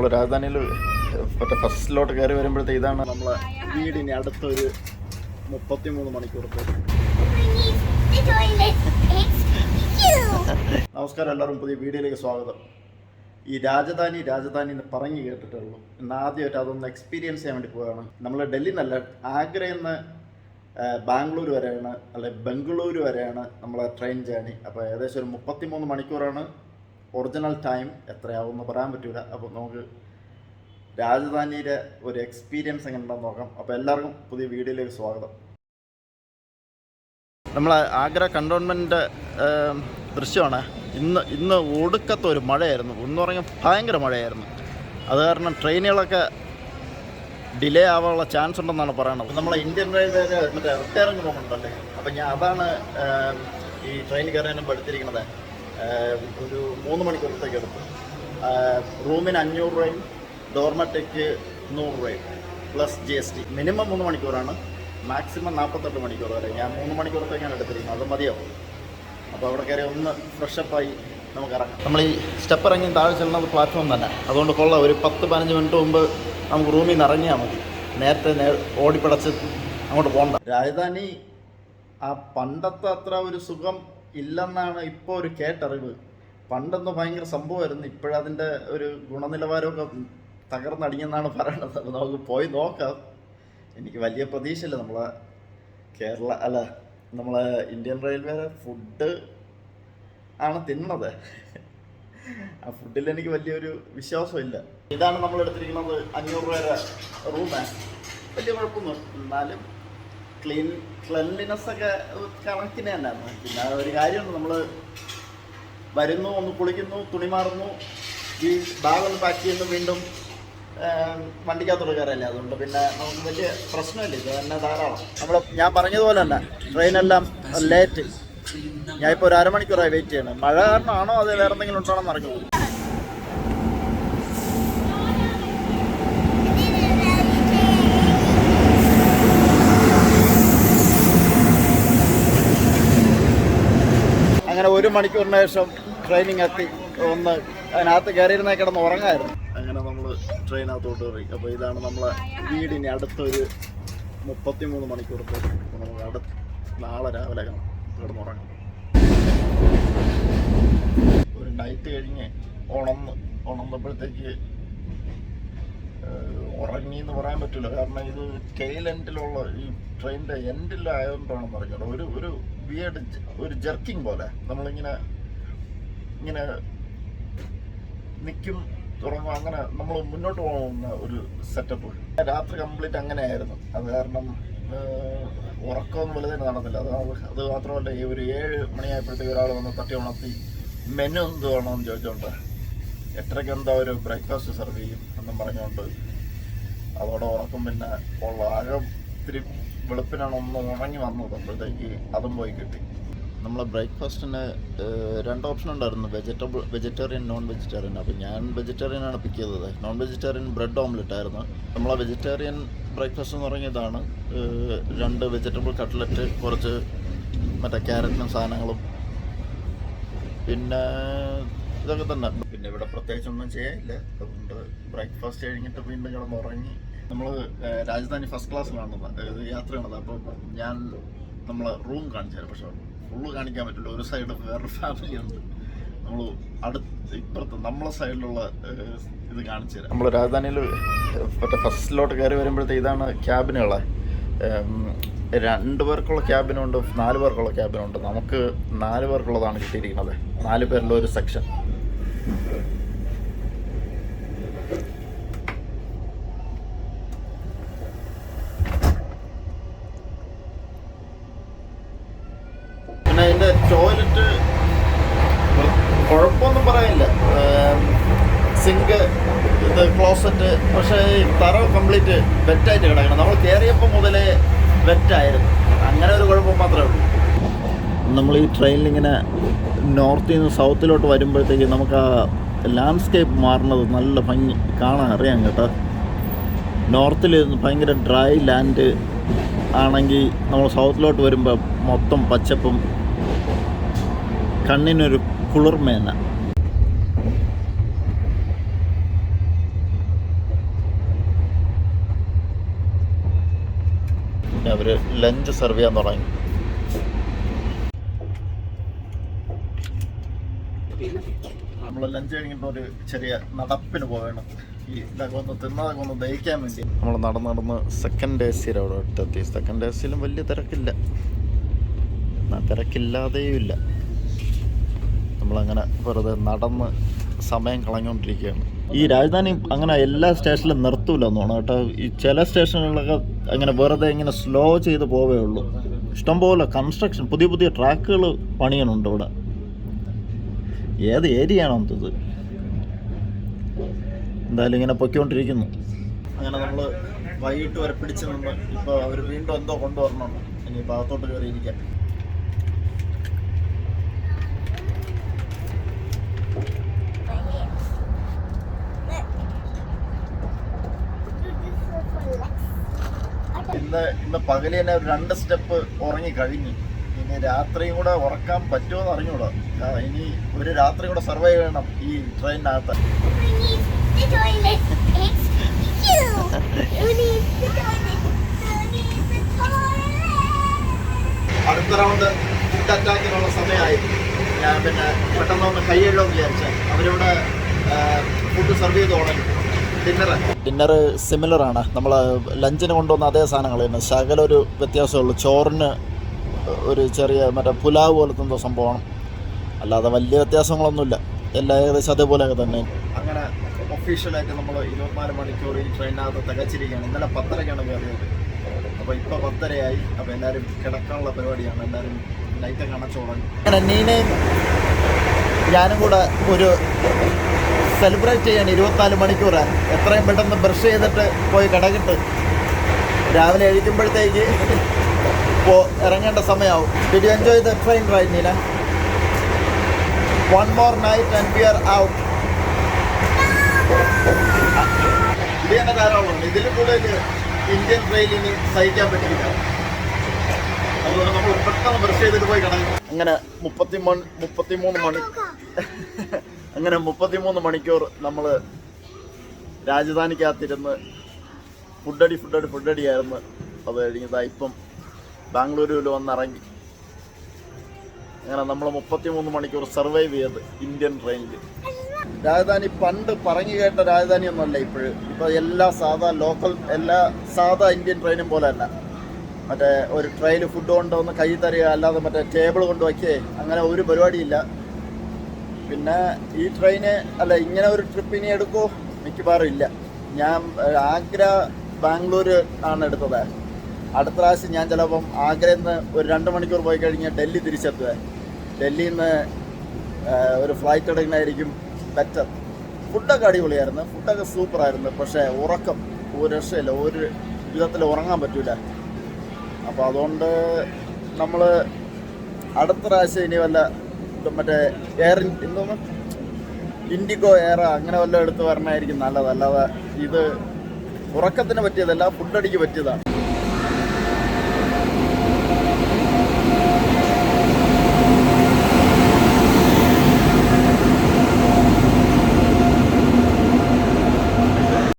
നമ്മൾ രാജധാനിയിൽ മറ്റേ ഫസ്റ്റിലോട്ട് കയറി വരുമ്പോഴത്തെ ഇതാണ് നമ്മളെ വീടിന് അടുത്തൊരു മുപ്പത്തിമൂന്ന് മണിക്കൂർ. നമസ്കാരം എല്ലാവരും പുതിയ വീഡിയോയിലേക്ക് സ്വാഗതം. ഈ രാജധാനി രാജധാനി എന്ന് പറഞ്ഞു കേട്ടിട്ടുള്ളൂ. ഇന്ന് ആദ്യമായിട്ട് അതൊന്ന് എക്സ്പീരിയൻസ് ചെയ്യാൻ വേണ്ടി പോവുകയാണ്. നമ്മൾ ഡൽഹിയിൽ നിന്നല്ല ആഗ്രയിൽ നിന്ന് ബാംഗ്ലൂർ വരെയാണ് അല്ലെ ബംഗളൂരു വരെയാണ് നമ്മളെ ട്രെയിൻ ജേണി അപ്പോൾ ഏകദേശം ഒരു മുപ്പത്തിമൂന്ന് മണിക്കൂറാണ് ഒറിജിനൽ ടൈം എത്രയാവുമെന്ന് പറയാൻ പറ്റില്ല അപ്പോൾ നമുക്ക് രാജധാനിയുടെ ഒരു എക്സ്പീരിയൻസ് എങ്ങനെ ഉണ്ടെന്ന് നോക്കാം. അപ്പോൾ എല്ലാവർക്കും പുതിയ വീഡിയോയിലേക്ക് സ്വാഗതം. നമ്മൾ ആഗ്ര കണ്ടോൺമെന്റ് ദൃശ്യമാണ്. ഇന്ന് ഇന്ന് ഒടുക്കത്തെ ഒരു മഴയായിരുന്നു. എന്ന് പറഞ്ഞാൽ ഭയങ്കര മഴയായിരുന്നു. അത് കാരണം ട്രെയിനുകളൊക്കെ ഡിലേ ആവാനുള്ള ചാൻസ് ഉണ്ടെന്നാണ് പറയുന്നത് നമ്മളെ ഇന്ത്യൻ റെയിൽവേയുടെ മറ്റേ റിട്ടയറിംഗ് റൂം ഉണ്ടല്ലേ? അപ്പം ഞാൻ അതാണ് ഈ ട്രെയിൻ കയറാനും ഏം, ഒരു മൂന്ന് മണിക്കൂറത്തേക്ക് എടുത്തു റൂമിന് അഞ്ഞൂറ് രൂപയും ഡോർമറ്റയ്ക്ക് നൂറ് രൂപയും plus G S T. Minimum മൂന്ന് മണിക്കൂറാണ്. മാക്സിമം നാൽപ്പത്തെട്ട് മണിക്കൂർ വരെ. ഞാൻ മൂന്ന് മണിക്കൂറത്തേക്കാണ് എടുത്തിരിക്കുന്നത് അത് മതിയാവും. അപ്പോൾ അവിടെ കയറി ഒന്ന് ഫ്രഷപ്പായി നമുക്ക് ഇറങ്ങാം. നമ്മൾ ഈ സ്റ്റെപ്പ് ഇറങ്ങി താഴെ ചെല്ലുന്നത് പ്ലാറ്റ്ഫോം തന്നെ. അതുകൊണ്ട് കൊള്ളാം. ഒരു പത്ത് പതിനഞ്ച് മിനിറ്റ് മുമ്പ് നമുക്ക് റൂമിൽ നിന്ന് ഇറങ്ങിയാൽ മതി. നേരത്തെ നേ ഓടിപ്പിടച്ച് അങ്ങോട്ട് പോകണ്ട രാജധാനി ആ പണ്ടത്തെ അത്ര ഒരു സുഖം ഇല്ലെന്നാണ് ഇപ്പോൾ ഒരു കേട്ടറിവ്. പണ്ടൊന്നും ഭയങ്കര സംഭവമായിരുന്നു. ഇപ്പോഴതിന്റെ ഒരു ഗുണനിലവാരമൊക്കെ തകർന്നടിഞ്ഞെന്നാണ് പറയണത്. അപ്പോൾ നമുക്ക് പോയി നോക്കാം. എനിക്ക് വലിയ പ്രതീക്ഷയില്ല. നമ്മളെ കേരള അല്ല നമ്മളെ ഇന്ത്യൻ റെയിൽവേ ഫുഡ് ആണ് തിന്നണത്. ആ ഫുഡിൽ എനിക്ക് വലിയൊരു വിശ്വാസമില്ല. ഇതാണ് നമ്മൾ എടുത്തിരിക്കുന്നത് അഞ്ഞൂറ് രൂപയുടെ റൂമ്. വലിയ കുഴപ്പമൊന്നും എന്നാലും ക്ലീൻ ക്ലെൻലിനെസ് ഒക്കെ കണക്കിന് തന്നെയാണ് പിന്നെ ഒരു കാര്യമുണ്ട് നമ്മൾ വരുന്നു ഒന്ന് കുളിക്കുന്നു തുണി മാറുന്നു ഈ ബാഗ് ഒന്ന് പാക്ക് ചെയ്യുന്നു വീണ്ടും വണ്ടിക്കകത്തോട് കയറല്ലേ? അതുകൊണ്ട് പിന്നെ നമുക്ക് വലിയ പ്രശ്നമില്ല. ഇത് തന്നെ ധാരാളം. നമ്മൾ ഞാൻ പറഞ്ഞതുപോലെ തന്നെ ട്രെയിനെല്ലാം ലേറ്റ് ഞാൻ ഇപ്പോൾ ഒരു അരമണിക്കൂറായി വെയിറ്റ് ചെയ്യണം. മഴ കാരണമാണോ അത് വേറെ എന്തെങ്കിലും ഉണ്ടോ എന്ന് അറിഞ്ഞു അങ്ങനെ ഒരു മണിക്കൂറിന് ശേഷം ട്രെയിനിങ് എത്തി. ഒന്ന് അതിനകത്ത് കയറിയിരുന്നേ കിടന്ന് ഉറങ്ങായിരുന്നു. അങ്ങനെ നമ്മൾ ട്രെയിനകത്തോട്ട് കയറി അപ്പോൾ ഇതാണ് നമ്മളെ വീടിന് അടുത്തൊരു മുപ്പത്തിമൂന്ന് മണിക്കൂറത്തെ നമുക്ക് അടുത്ത് നാളെ രാവിലെ കിടന്നുറങ്ങാം. ഒരു നൈറ്റ് കഴിഞ്ഞ് ഉണന്ന് ഉണന്നപ്പോഴത്തേക്ക് ഉറങ്ങി എന്ന് പറയാൻ പറ്റില്ല. കാരണം ഇത് ടെയിൽ എൻഡിലുള്ള ഈ ട്രെയിനിന്റെ എൻഡിലായതുകൊണ്ടാണെന്ന് പറഞ്ഞത് ഒരു ഒരു വിയഡ് ഒരു ജെർക്കിംഗ് പോലെ. നമ്മളിങ്ങനെ ഇങ്ങനെ നിൽക്കും തുടങ്ങും അങ്ങനെ നമ്മൾ മുന്നോട്ട് പോകുന്ന ഒരു സെറ്റപ്പ് രാത്രി കംപ്ലീറ്റ് അങ്ങനെ ആയിരുന്നു അത് കാരണം ഉറക്കമൊന്നും വലുതായിട്ട് നടന്നില്ല. അത് അത് മാത്രമല്ല ഈ ഒരു ഏഴ് മണിയായപ്പോഴത്തേക്ക് ഒരാൾ വന്ന് തട്ടി ഉണർത്തി മെനു എന്ത് വേണമെന്ന് ചോദിച്ചോണ്ട് എട്ടരയ്ക്ക് എന്താ ഒരു ബ്രേക്ക്ഫാസ്റ്റ് സെർവ് ചെയ്യും? എന്നും പറഞ്ഞുകൊണ്ട് അതോടെ ഉറക്കം പിന്നെ ഉള്ള ആകെ ഇത്തിരി വെളുപ്പിനാണ് ഒന്ന് ഉണങ്ങി വന്നത് അപ്പോഴത്തേക്ക് അതും പോയി കിട്ടി. നമ്മളെ ബ്രേക്ക്ഫാസ്റ്റിന് രണ്ട് ഓപ്ഷൻ ഉണ്ടായിരുന്നു. Vegetable vegetarian non vegetarian. അപ്പോൾ ഞാൻ വെജിറ്റേറിയൻ ആണ് പിക്ക് ചെയ്തത്. നോൺ വെജിറ്റേറിയൻ ബ്രെഡ് ഓംലെറ്റ് ആയിരുന്നു. നമ്മളെ വെജിറ്റേറിയൻ ബ്രേക്ക്ഫാസ്റ്റ് എന്ന് പറഞ്ഞതാണ് രണ്ട് വെജിറ്റബിൾ കട്ട്ലറ്റ് കുറച്ച് മറ്റേ ക്യാരറ്റിനും സാധനങ്ങളും. പിന്നെ ഇതൊക്കെ തന്നെ. പിന്നെ ഇവിടെ പ്രത്യേകിച്ചൊന്നും ചെയ്യാനില്ല. അതുകൊണ്ട് ബ്രേക്ക്ഫാസ്റ്റ് കഴിഞ്ഞിട്ട് വീണ്ടും കിടന്ന് ഉറങ്ങി നമ്മൾ രാജധാനി ഫസ്റ്റ് ക്ലാസ് ക്ലാസ്സിലാണ് യാത്ര യാത്രയാണത് അപ്പോൾ ഞാൻ നമ്മൾ റൂം കാണിച്ചു തരാം പക്ഷേ ഫുള്ള് കാണിക്കാൻ പറ്റില്ല. ഒരു സൈഡ് വേറൊരു ഫാമിലി ഉണ്ട്. നമ്മൾ അടുത്ത് ഇപ്പുറത്ത് നമ്മളെ സൈഡിലുള്ള ഇത് കാണിച്ചു തരാം നമ്മൾ രാജധാനിയിൽ മറ്റേ ഫസ്റ്റിലോട്ട് കയറി വരുമ്പോഴത്തേക്ക് ഇതാണ് ക്യാബിനുകളെ. രണ്ട് പേർക്കുള്ള ക്യാബിനുണ്ട് നാല് പേർക്കുള്ള ക്യാബിനുണ്ട്. നമുക്ക് നാല് പേർക്കുള്ളതാണ് കിട്ടിയിരിക്കുന്നത്. നാല് പേരിലുള്ള ഒരു സെക്ഷൻ പിന്നെ അതിന്റെ ടോയ്ലറ്റ് കുഴപ്പമൊന്നും പറയാനില്ല. സിങ്ക് ഇത് ക്ലോസറ്റ് പക്ഷേ തറ കംപ്ലീറ്റ് വെറ്റായിട്ട് കിടക്കണം. നമ്മൾ കയറിയപ്പോൾ മുതലേ വെറ്റായിരുന്നു അങ്ങനെ ഒരു കുഴപ്പം മാത്രമേ ഉള്ളൂ. നമ്മൾ ഈ ട്രെയിനിൽ ഇങ്ങനെ നോർത്തിൽ നിന്ന് സൗത്തിലോട്ട് വരുമ്പോഴത്തേക്ക് നമുക്ക് ആ ലാൻഡ്സ്കേപ്പ് മാറുന്നത് നല്ല ഭംഗി കാണാൻ അറിയാം കേട്ടോ. നോർത്തിൽ ഭയങ്കര ഡ്രൈ ലാൻഡ് ആണെങ്കിൽ നമ്മൾ സൗത്തിലോട്ട് വരുമ്പോൾ മൊത്തം പച്ചപ്പും കണ്ണിനൊരു കുളിർമേന അവർ ലഞ്ച് സെർവ് ചെയ്യാൻ തുടങ്ങി. നമ്മൾ ലഞ്ച് കഴിഞ്ഞപ്പോൾ ഒരു ചെറിയ നടപ്പിന് പോകണം ഈ നമ്മൾ നടന്ന് നടന്ന് സെക്കൻഡ് എ സിയിൽ അവിടെ എത്തി. സെക്കൻഡ് എ സിയിലും വലിയ തിരക്കില്ല. നമ്മളങ്ങനെ വെറുതെ നടന്ന് സമയം കളഞ്ഞുകൊണ്ടിരിക്കുകയാണ്. ഈ രാജധാനി അങ്ങനെ എല്ലാ സ്റ്റേഷനിലും നിർത്തൂല എന്നാണ് കേട്ടോ. ഈ ചില സ്റ്റേഷനുകളിലൊക്കെ അങ്ങനെ വെറുതെ ഇങ്ങനെ സ്ലോ ചെയ്ത് പോവേ ഉള്ളൂ. ഇഷ്ടംപോലെ കൺസ്ട്രക്ഷൻ പുതിയ പുതിയ ട്രാക്കുകൾ പണിയണുണ്ട് ഇവിടെ. ഏത് ഏരിയ ആണോ ഇത്? എന്തായാലും ഇങ്ങനെ പൊയ്ക്കൊണ്ടിരിക്കുന്നു. അങ്ങനെ നമ്മൾ വൈകിട്ട് വരെ പിടിച്ചു നിന്ന് ഇപ്പോൾ അവർ വീണ്ടും എന്തോ കൊണ്ടുവരണം ഇനി ഭാഗത്തോട്ട് കയറിയിരിക്കാം. ഇന്ന് ഇന്ന് പകൽ തന്നെ രണ്ട് സ്റ്റെപ്പ് ഉറങ്ങി കഴിഞ്ഞു. ഇനി രാത്രിയും കൂടെ ഉറക്കാൻ പറ്റുമോ എന്ന് അറിഞ്ഞൂടാ ഇനി ഒരു രാത്രി കൂടെ സർവൈവ് ചെയ്യണം ഈ ട്രെയിനിനകത്ത്. അടുത്ത റൗണ്ട് ഫുഡ് അറ്റാക്കിനുള്ള സമയമായി ഞാൻ പിന്നെ പെട്ടെന്ന് ഒന്ന് കൈ കഴുകാമെന്ന് വിചാരിച്ച. അവരിവിടെ ഫുഡ് സെർവ് ചെയ്ത് തുടങ്ങി. ഡിന്നർ സിമിലർ ആണ്. നമ്മൾ ലഞ്ചിന് കൊണ്ടുവന്ന അതേ സാധനങ്ങൾ തന്നെ. ശകല ഒരു വ്യത്യാസമുള്ളൂ ചോറിന് ഒരു ചെറിയ മറ്റേ പുലാവ് പോലത്തെ എന്തോ സംഭവമാണ്. അല്ലാതെ വലിയ വ്യത്യാസങ്ങളൊന്നുമില്ല. എല്ലാം ഏകദേശം അതേപോലെയൊക്കെ തന്നെ. അങ്ങനെ ഒഫീഷ്യലായിട്ട് നമ്മൾ ഇരുപത്തിനാല് മണിക്കൂർ ഈ ട്രെയിനകത്ത് തികച്ചിരിക്കുകയാണ്. ഇന്നലെ പത്തരയ്ക്കാണ് കയറിയത്. അപ്പോൾ ഇപ്പോൾ പത്തരയായി. അപ്പോൾ എല്ലാവരും കിടക്കാനുള്ള പരിപാടിയാണ്. എല്ലാവരും ലൈറ്റൊക്കെ അണച്ചോളാൻ അങ്ങനെ നീനയും ഞാനും കൂടെ ഒരു സെലിബ്രേറ്റ് ചെയ്യാൻ ഇരുപത്തിനാല് മണിക്കൂറാണ്. എത്രയും പെട്ടെന്ന് ബ്രഷ് ചെയ്തിട്ട് പോയി കിടക്കിട്ട്. രാവിലെ എഴുതുമ്പോഴത്തേക്ക് പോ ഇറങ്ങേണ്ട സമയമാവും did you enjoy the train ride Neena one more night and we are out ഇത് തന്നെ ധാരാളമാണ് ഇതിൽ കൂടുതൽ ഇന്ത്യൻ ട്രെയിനിന് സഹിക്കാൻ പറ്റില്ല. അതുകൊണ്ട് നമ്മൾ പെട്ടെന്ന് ബ്രഷ് ചെയ്തിട്ട് പോയി കിടക്കും അങ്ങനെ മുപ്പത്തി മണി മുപ്പത്തിമൂന്ന് മണി അങ്ങനെ മുപ്പത്തിമൂന്ന് മണിക്കൂർ നമ്മൾ രാജധാനിക്കകത്തിരുന്ന് ഫുഡടി ഫുഡടി ഫുഡടി ആയിരുന്നു അത് കഴിഞ്ഞതാ ഇപ്പം ബാംഗ്ലൂരുവിൽ വന്നിറങ്ങി. അങ്ങനെ നമ്മൾ മുപ്പത്തിമൂന്ന് മണിക്കൂർ സർവൈവ് ചെയ്ത് ഇന്ത്യൻ ട്രെയിനിൽ രാജധാനി പണ്ട് പറഞ്ഞു കേട്ട രാജധാനി ഒന്നുമല്ല ഇപ്പോഴും. ഇപ്പോൾ എല്ലാ സാധാ ലോക്കൽ എല്ലാ സാധാ ഇന്ത്യൻ ട്രെയിനും പോലെ അല്ല മറ്റേ ഒരു ട്രെയിനിൽ ഫുഡ് കൊണ്ടുവന്ന് കൈ തരിക അല്ലാതെ മറ്റേ ടേബിൾ കൊണ്ട് വയ്ക്കേ അങ്ങനെ ഒരു പരിപാടിയില്ല. പിന്നെ ഈ ട്രെയിന് അല്ല ഇങ്ങനെ ഒരു ട്രിപ്പ് ഇനി എടുക്കുമോ മിക്കവാറും ഇല്ല. ഞാൻ ആഗ്ര ബാംഗ്ലൂർ ആണ് എടുത്തത്. അടുത്ത പ്രാവശ്യം ഞാൻ ചിലപ്പം ആഗ്രയിൽ നിന്ന് ഒരു രണ്ട് മണിക്കൂർ പോയി കഴിഞ്ഞാൽ ഡൽഹി തിരിച്ചെത്തുക ഡൽഹിയിൽ നിന്ന് ഒരു ഫ്ലൈറ്റ് എടുക്കുന്നതായിരിക്കും ബെറ്റർ ഫുഡൊക്കെ അടിപൊളിയായിരുന്നു. ഫുഡൊക്കെ സൂപ്പറായിരുന്നു. പക്ഷേ ഉറക്കം. ഒരു രക്ഷയില്ല. ഒരു വിധത്തിൽ ഉറങ്ങാൻ പറ്റൂല. അപ്പോൾ അതുകൊണ്ട് നമ്മൾ അടുത്ത പ്രാവശ്യം ഇനി വല്ല മറ്റേ എയർ എന്തോന്ന് ഇൻഡിഗോ എയർ അങ്ങനെ വല്ലതും എടുത്ത് വരണമായിരിക്കും നല്ലത്. അല്ലാതെ ഇത് ഉറക്കത്തിന് പറ്റിയതല്ല ഫുഡടിക്ക് പറ്റിയതാണ്.